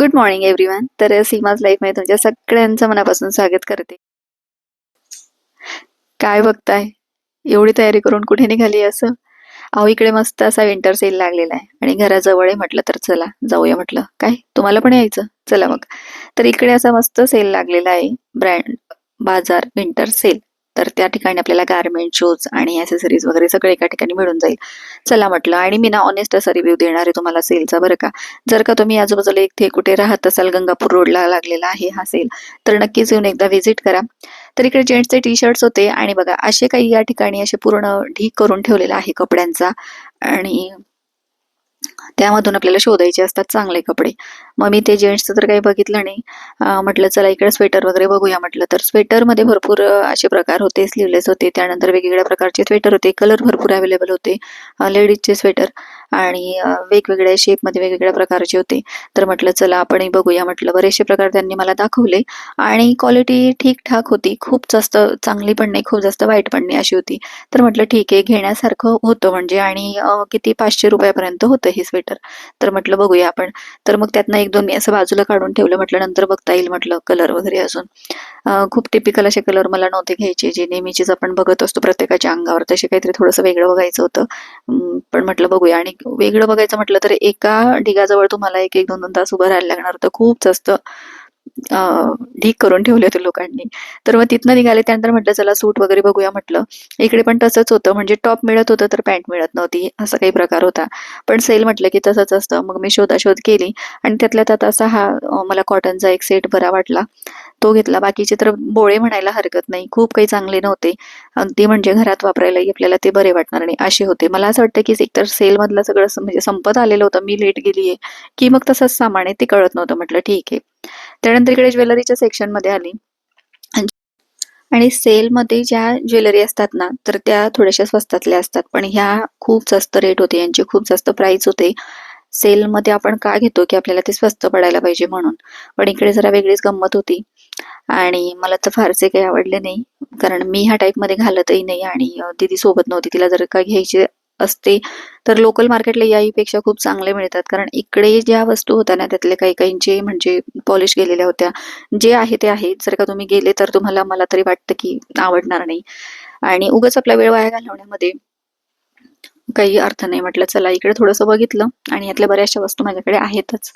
Good morning everyone तर सीमाज लाईफमध्ये तुमच्या सगळ्यांचं मनापासून स्वागत करते. काय बघताय? एवढी तयारी करून कुठे निघाली असं? अहो इकडे मस्त असा विंटर सेल लागलेला आहे. आणि घराजवळ आहे म्हटलं तर चला जाऊया म्हटलं. काय? तुम्हाला पण यायचं? चला मग. तर इकडे असा मस्त सेल लागलेला आहे. ब्रँड बाजार विंटर सेल तर त्या ठिकाणी आपल्याला गारमेंट शूज आणि ॲसेसरीज वगैरे सगळे एका ठिकाणी मिळून जाईल. चला म्हटलं आणि मी ना ऑनेस्ट असा रिव्ह्यू देणार आहे तुम्हाला सेलचा बरं का? जर का तुम्ही आजूबाजूला इथे कुठे राहत असाल गंगापूर रोडला लागलेला आहे हा सेल तर नक्कीच येऊन एकदा व्हिजिट करा. तर इकडे जेंट्सचे टी शर्ट्स होते आणि बघा असे काही या ठिकाणी असे पूर्ण ढीक करून ठेवलेला आहे कपड्यांचा आणि त्यामधून आपल्याला शोधायचे असतात चांगले कपडे. मग मी ते जेंट्सचं तर काही बघितलं नाही. म्हटलं चला इकडे स्वेटर वगैरे बघूया म्हटलं. तर स्वेटरमध्ये भरपूर असे प्रकार होते स्लीवलेस होते. त्यानंतर वेगवेगळ्या प्रकारचे स्वेटर होते. कलर भरपूर अवेलेबल होते. लेडीजचे स्वेटर आणि वेगवेगळ्या शेपमध्ये वेगवेगळ्या प्रकारचे होते. तर म्हटलं चला आपणही बघूया म्हटलं. बरेचसे प्रकार त्यांनी मला दाखवले आणि क्वालिटी ठीकठाक होती. खूप जास्त चांगली पण नाही खूप जास्त वाईट पण नाही अशी होती. तर म्हटलं ठीक आहे घेण्यासारखं होतं म्हणजे आणि किती पाचशे रुपयापर्यंत होतं हे स्वेटर तर म्हटलं बघूया आपण. तर मग त्यातनं एक दोन मी असं बाजूला काढून ठेवलं म्हटलं नंतर बघता येईल म्हटलं कलर वगैरे अजून. खूप टिपिकल असे कलर मला नव्हते घ्यायचे जे नेहमीचेच आपण बघत असतो प्रत्येकाच्या अंगावर. तसे काहीतरी थोडंसं वेगळं बघायचं होतं. पण म्हटलं बघूया. आणि वेगळं बघायचं म्हटलं तर एका ढिगाजवळ तुम्हाला एक एक दोन दोन तास उभं राहायला लागणार होतं. खूप जास्त ढीक करून ठेवले होते लोकांनी. तर मग तिथनं निघाले त्यानंतर म्हटलं चला सूट वगैरे बघूया म्हटलं. इकडे पण तसंच होतं म्हणजे टॉप मिळत होतं तर पॅन्ट मिळत नव्हती असा काही प्रकार होता. पण सेल म्हटलं की तसंच असतं. मग मी शोधाशोध केली आणि त्यातल्या त्यात असा हा मला कॉटनचा एक सेट बरा वाटला. तो घेतला. बाकीचे तर बोळे म्हणायला हरकत नाही. खूप काही चांगले नव्हते. अगदी म्हणजे घरात वापरायलाही आपल्याला ते बरे वाटणार नाही असे होते. मला असं वाटतं की एकतर सेल मधलं सगळं म्हणजे संपत आलेलं होतं. मी लेट गेलीये. की मग तसंच सामान आहे ते कळत नव्हतं. म्हटलं ठीक आहे. त्यानंतर इकडे ज्वेलरीच्या सेक्शनमध्ये आली. आणि सेलमध्ये ज्या ज्वेलरी असतात ना तर त्या थोड्याशा स्वस्तातल्या असतात. पण ह्या खूप जास्त रेट होते. यांचे खूप जास्त प्राइस होते. सेलमध्ये आपण का घेतो की आपल्याला ते स्वस्त पडायला पाहिजे म्हणून. पण इकडे जरा वेगळीच गंमत होती. आणि मला तर फारसे काही आवडले नाही. कारण मी ह्या टाईपमध्ये घालतही नाही आणि दीदी सोबत नव्हती. तिला जर का घ्यायची असते तर लोकल मार्केटला याहीपेक्षा खूप चांगले मिळतात. कारण इकडे ज्या वस्तू होत्या ना त्यातले काही काहींचे म्हणजे पॉलिश गेलेल्या होत्या. जे आहे ते आहे. जर का तुम्ही गेले तर तुम्हाला मला तरी वाटतं की आवडणार नाही. आणि उगाच आपला वेळ वाया घालवण्यामध्ये काही अर्थ नाही. म्हटलं चला इकडे थोडंसं बघितलं. आणि यातल्या बऱ्याचशा वस्तू माझ्याकडे आहेतच.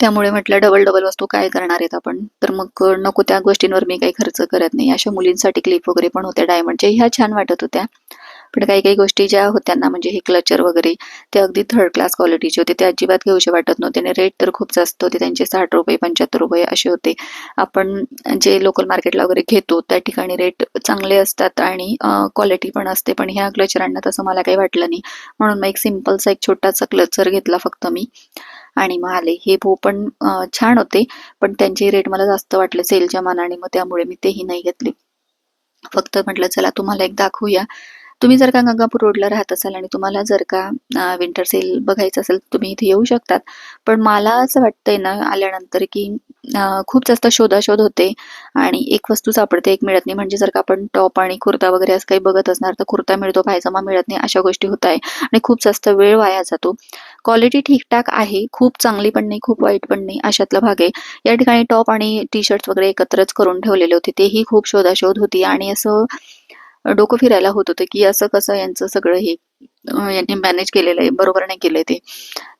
त्यामुळे म्हटलं डबल डबल वस्तू काय करणार आहेत आपण? तर मग नको त्या गोष्टींवर मी काही खर्च करत नाही. अशा मुलींसाठी क्लिप वगैरे पण होत्या डायमंडच्या ह्या छान वाटत होत्या. पण काही काही गोष्टी ज्या होत्या ना म्हणजे हे क्लचर वगैरे ते अगदी थर्ड क्लास क्वालिटीचे होते. ते अजिबात घेऊशे वाटत नव्हते आणि रेट तर खूप जास्त होते. त्यांचे साठ रुपये पंच्याहत्तर रुपये असे होते. आपण जे लोकल मार्केटला वगैरे घेतो त्या ठिकाणी रेट चांगले असतात आणि क्वालिटी पण असते. पण ह्या क्लचरांना तसं मला काही वाटलं नाही. म्हणून मग एक सिम्पलचा एक छोटासा क्लचर घेतला फक्त मी. आणि मग आले. हे भो पण छान होते पण त्यांचे रेट मला जास्त वाटले सेलच्या मानाने. मग त्यामुळे मी तेही नाही घेतले. फक्त म्हटलं चला तुम्हाला एक दाखवूया. तुम्ही जर का गंगापूर रोडला राहत असाल आणि तुम्हाला जर का विंटर सेल बघायचं असेल तर तुम्ही इथे येऊ शकतात. पण मला असं वाटतंय ना आल्यानंतर की खूप जास्त शोधाशोध होते आणि एक वस्तू सापडते एक मिळत नाही. म्हणजे जर का आपण टॉप आणि कुर्ता वगैरे असं काही बघत असणार तर कुर्ता मिळतो पायजमा मिळत नाही अशा गोष्टी होत आहे. आणि खूप जास्त वेळ वाया जातो. क्वालिटी ठीकठाक आहे खूप चांगली पण नाही खूप वाईट पण नाही अशातला भाग आहे. या ठिकाणी टॉप आणि टी शर्ट्स वगैरे एकत्रच करून ठेवलेले होते तेही खूप शोधाशोध होती. आणि असं डोकं फिरायला होत होतं की असं कसं यांचं सगळं हे यांनी मॅनेज केलेलं आहे बरोबर नाही केलंय ते.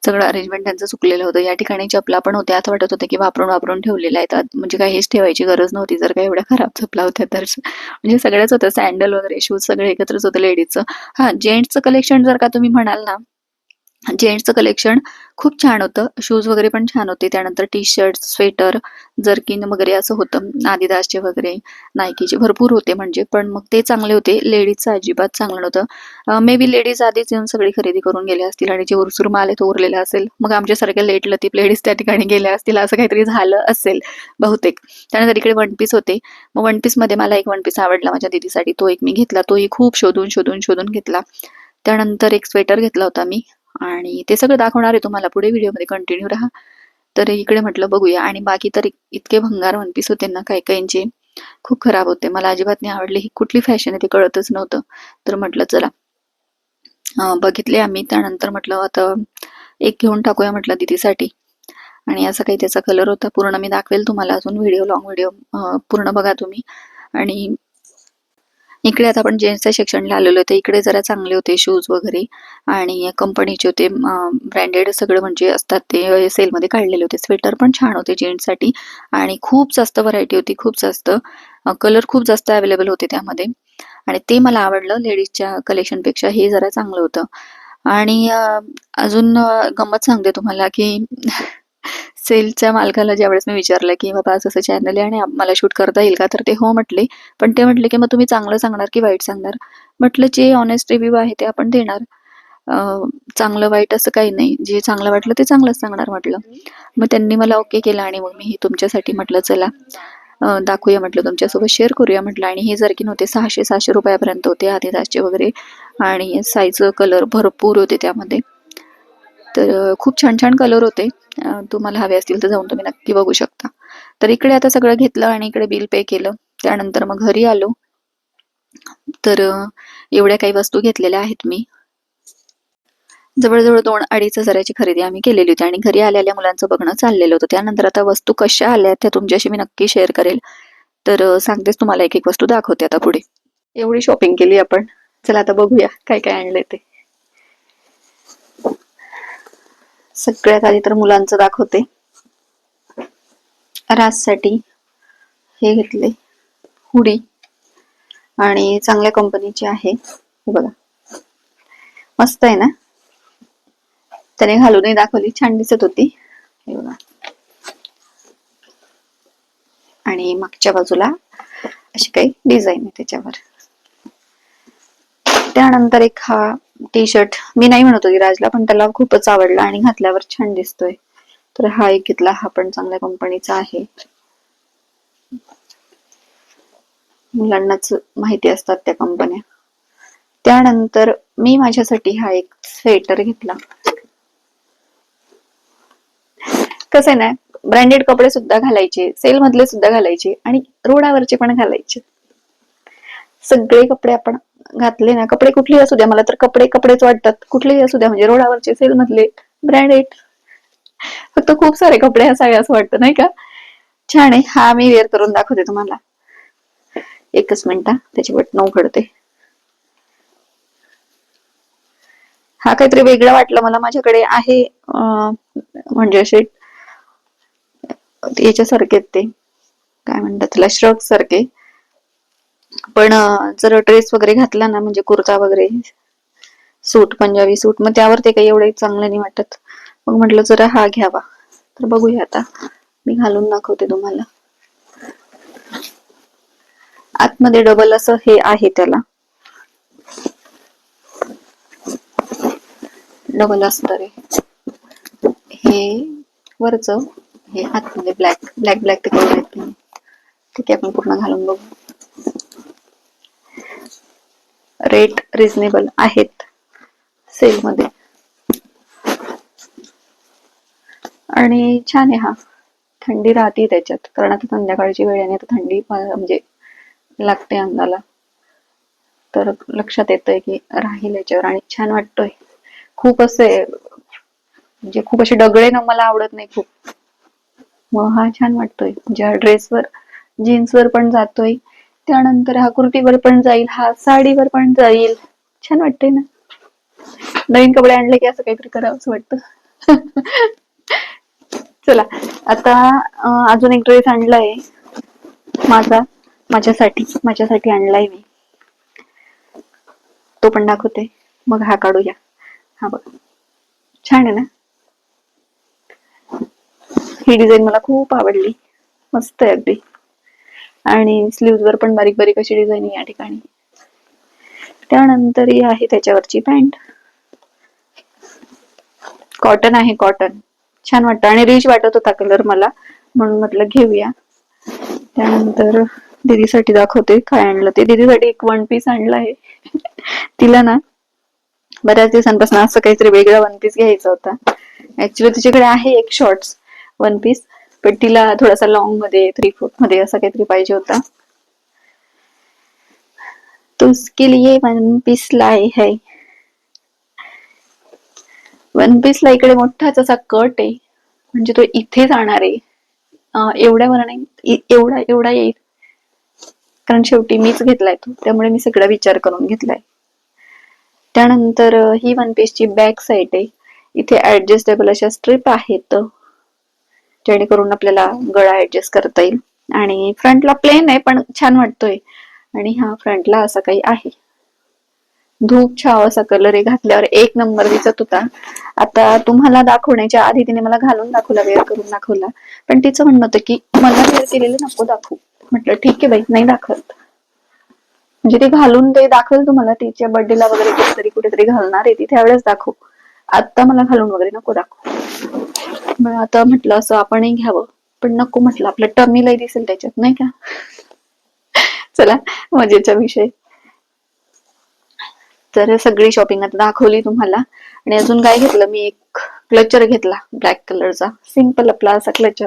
सगळं अरेंजमेंट त्यांचं चुकलेलं होतं. या ठिकाणी चपला पण होत्या असं वाटत होतं की वापरून वापरून ठेवलेल्या आहेत. म्हणजे काही हेच ठेवायची गरज नव्हती. जर का एवढ्या खराब चपला होत्या तर म्हणजे सगळ्याच होतं. सँडल वगैरे शूज सगळे एकत्रच होतं लेडीजचं हा जेंट्सचं कलेक्शन जर का तुम्ही म्हणाल ना जेंट्सचं कलेक्शन खूप छान होतं. शूज वगैरे पण छान होते. त्यानंतर टी शर्ट स्वेटर जर्किन वगैरे असं होतं. आदिदासचे वगैरे नायकीचे भरपूर होते म्हणजे. पण मग ते चांगले होते. लेडीजचं अजिबात चांगलं नव्हतं. मे बी लेडीज आधीच येऊन सगळी खरेदी करून गेल्या असतील आणि जे उरसूर माल आहे तो उरलेला असेल. मग आमच्यासारख्या लेट लतीप लेडीज त्या ठिकाणी गेल्या असतील असं काहीतरी झालं असेल बहुतेक. त्यानंतर इकडे वन पीस होते. मग वन पीसमध्ये मला एक वन पीस आवडला माझ्या दीदीसाठी. तो एक मी घेतला. तोही खूप शोधून शोधून शोधून घेतला. त्यानंतर एक स्वेटर घेतला होता मी. आणि ते सगळं दाखवणार आहे तुम्हाला. पुढे व्हिडिओमध्ये कंटिन्यू राहा. तर इकडे म्हटलं बघूया. आणि बाकी तर इतके भंगार वन पीस होते ना काही काहींचे खूप खराब होते. मला अजिबात नाही आवडले. ही कुठली फॅशन आहे ते कळतच नव्हतं. तर म्हटलं चला. बघितले आम्ही. त्यानंतर म्हटलं आता एक घेऊन टाकूया म्हटलं दीदीसाठी. आणि असा काही त्याचा कलर होता. पूर्ण मी दाखवेल तुम्हाला अजून. व्हिडिओ लॉंग व्हिडिओ पूर्ण बघा तुम्ही. आणि इकडे आता आपण जेंट्सच्या सेक्शनला आलेलो होते इकडे जरा चांगले होते शूज वगैरे. आणि कंपनीचे होते ब्रँडेड सगळं म्हणजे असतात ते सेलमध्ये काढलेले होते. स्वेटर पण छान होते जेंट्ससाठी आणि खूप जास्त व्हरायटी होती खूप जास्त. कलर खूप जास्त अवेलेबल होते त्यामध्ये. आणि ते मला आवडलं लेडीजच्या कलेक्शनपेक्षा हे जरा चांगलं होतं. आणि अजून गंमत सांगते तुम्हाला की सेलच्या मालकाला ज्यावेळेस मी विचारलं की बाबा असं असं चॅनल आहे आणि मला शूट करता येईल का? तर ते हो म्हटले. पण ते म्हटले की मग तुम्ही चांगलं सांगणार की वाईट सांगणार? म्हटलं जे ऑनेस्ट रिव्ह्यू आहे ते आपण देणार. चांगलं वाईट असं काही नाही. जे चांगलं वाटलं ते चांगलंच सांगणार म्हटलं. मग त्यांनी मला ओके केलं आणि मग मी हे तुमच्यासाठी म्हटलं चला दाखवूया म्हटलं तुमच्यासोबत शेअर करूया म्हटलं. आणि हे जर की नव्हते सहाशे सहाशे रुपयापर्यंत होते आदिदासचे वगैरे. आणि साईज कलर भरपूर होते त्यामध्ये. तर खूप छान छान कलर होते. तुम्हाला हवे असतील तर जाऊन तुम्ही नक्की बघू शकता. तर इकडे आता सगळं घेतलं आणि इकडे बिल पे केलं. त्यानंतर मग घरी आलो. तर एवढ्या काही वस्तू घेतलेल्या आहेत मी. जवळजवळ दोन अडीच हजाराची खरेदी आम्ही केलेली होती आणि घरी आलेल्या मुलांचं बघणं चाललेलं होतं. त्यानंतर आता वस्तू कशा आल्या त्या तुमच्याशी मी नक्की शेअर करेल. तर सांगतेच तुम्हाला एक एक वस्तू दाखवते आता पुढे. एवढी शॉपिंग केली आपण. चला आता बघूया काय काय आणलंय ते. सगळ्यात आधी तर मुलांचं दाखवते. राजसाठी हे घेतले. हुडी. आणि चांगल्या कंपनीची आहे. हे बघा. मस्त आहे ना? त्याने घालूनही दाखवली. छान दिसत होती. हे बघा. आणि मागच्या बाजूला अशी काही डिझाईन आहे त्याच्यावर. त्यानंतर एक हा टी शर्ट मी नाही म्हणत होती राजला पण त्याला खूपच आवडला आणि घातल्यावर छान दिसतोय. तर हा एक घेतला हा पण चांगल्या कंपनीचा आहे. मुलांनाच माहिती असतात त्या कंपन्या त्यानंतर मी माझ्यासाठी हा एक स्वेटर घेतला. कसं आहे ना ब्रँडेड कपडे सुद्धा घालायचे सेल मधले सुद्धा घालायचे आणि रोडावरचे पण घालायचे. सगळे कपडे आपण घातले ना कपडे कुठलेही असू द्या मला तर कपडे कपडेच वाटतात. कुठलेही असू द्या म्हणजे रोडावरचे सेल मधले ब्रँडेड फक्त खूप सारे कपडे असावे असं वाटतं नाही का? छान आहे. हा मी वेअर करून दाखवते तुम्हाला. एकच मिनिट त्याची बटन उघडते. हा काहीतरी वेगळं वाटलं मला माझ्याकडे आहे म्हणजे असे याच्यासारखे आहेत ते. काय म्हणतात त्याला श्रग सारखे. पण जर ड्रेस वगैरे घातला ना म्हणजे कुर्ता वगैरे सूट पंजाबी सूट मग त्यावर ते काही एवढे चांगलं नाही वाटत. मग म्हटलं जरा हा घ्यावा. तर बघूया आता. मी घालून दाखवते तुम्हाला. आतमध्ये डबल असं हे आहे त्याला. डबल अस्तर रे हे वरच हे आतमध्ये ब्लॅक ब्लॅक ब्लॅक ते ठीक आहे आपण पूर्ण घालून बघू. रेट रिझनेबल आहेत सेलमध्ये आणि छान आहे हा. थंडी राहते त्याच्यात. कारण आता संध्याकाळची वेळ आहे आणि थंडी म्हणजे लागते अंगाला. तर लक्षात येतंय की राहील याच्यावर आणि छान वाटतोय. खूप असे म्हणजे खूप असे डगळे ना मला आवडत नाही खूप. मग हा छान वाटतोय. ज्या ड्रेसवर जीन्सवर पण जातोय. त्यानंतर हा कुर्तीवर पण जाईल हा साडीवर पण जाईल. छान वाटतंय ना? नवीन कपडे आणले की असं काहीतरी करावं असं वाटतं. चला आता अजून एक ड्रेस आणलाय. माझा माझ्यासाठी माझ्यासाठी आणलाय मी. तो पण दाखवते. मग हा काढूया. हा बघ. छान आहे ना? ही डिझाईन मला खूप आवडली. मस्त आहे अगदी. आणि स्लीव्ज वर पण बारीक बारीक अशी डिझाईन या ठिकाणी. त्यानंतर ही आहे त्याच्यावरची पॅन्ट कॉटन आहे कॉटन छान वाटतं. आणि रिच वाटत होता कलर मला. म्हणून म्हटलं घेऊया. त्यानंतर दीदीसाठी दाखवते काय आणलं ते. दीदीसाठी एक वन पीस आणलं आहे. तिला ना बऱ्याच दिवसांपासून असं काहीतरी वेगळा वन पीस घ्यायचा होता. ऍक्च्युली तिच्याकडे आहे एक शॉर्ट्स वन पीस पण तिला थोडासा लॉंगमध्ये थ्री फोर्थमध्ये असा काहीतरी पाहिजे होता. तो उसके लिए वन पीस लाय है. वन पीसला इकडे मोठाच असा कट आहे. म्हणजे तो इथे जाणार आहे. एवढ्या एवढ्यावर नाही एवढा एवढा येईल. कारण शेवटी मीच घेतलाय तो. त्यामुळे मी सगळा विचार करून घेतलाय. त्यानंतर ही वन पीसची बॅक साईड आहे. इथे ऍडजस्टेबल अशा स्ट्रिप आहेत. जेणेकरून आपल्याला गळा ऍडजस्ट करता येईल. आणि फ्रंटला प्लेन आहे पण छान वाटतोय. आणि हा फ्रंटला असा काही आहे. धूप छाव असा कलर आहे. घातल्यावर एक नंबर दिसत होता. आता तुम्हाला दाखवण्याच्या आधी तिने मला घालून दाखवला वेअर करून दाखवला. पण तिचं म्हणणं होतं की मला वेअर केलेलं नको दाखवू. म्हटलं ठीक आहे बाई नाही दाखवत. म्हणजे ते घालून ते दाखवेल तुम्हाला तिच्या बर्थडेला वगैरे कुठेतरी कुठेतरी घालणार आहे ती त्यावेळेस दाखवू. आता मला घालून वगैरे नको दाखवू. मग आता म्हटलं असं आपणही घ्यावं. पण नको म्हटलं आपलं टमीलाही दिसेल त्याच्यात नाही का? चला मजेचा विषय. तर सगळी शॉपिंग आता दाखवली तुम्हाला. आणि अजून काय घेतलं? मी एक क्लचर घेतला ब्लॅक कलरचा सिंपल आपला असा क्लचर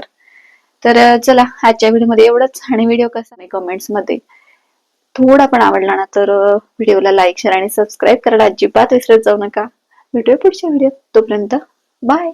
तर चला आजच्या व्हिडिओमध्ये एवढंच. आणि व्हिडिओ कसा नाही कमेंट्समध्ये थोडा पण आवडला ना तर व्हिडिओला लाईक शेअर आणि सबस्क्राईब करायला अजिबात विसरत जाऊ नका. भेटूया पुढच्या व्हिडिओत. तोपर्यंत बाय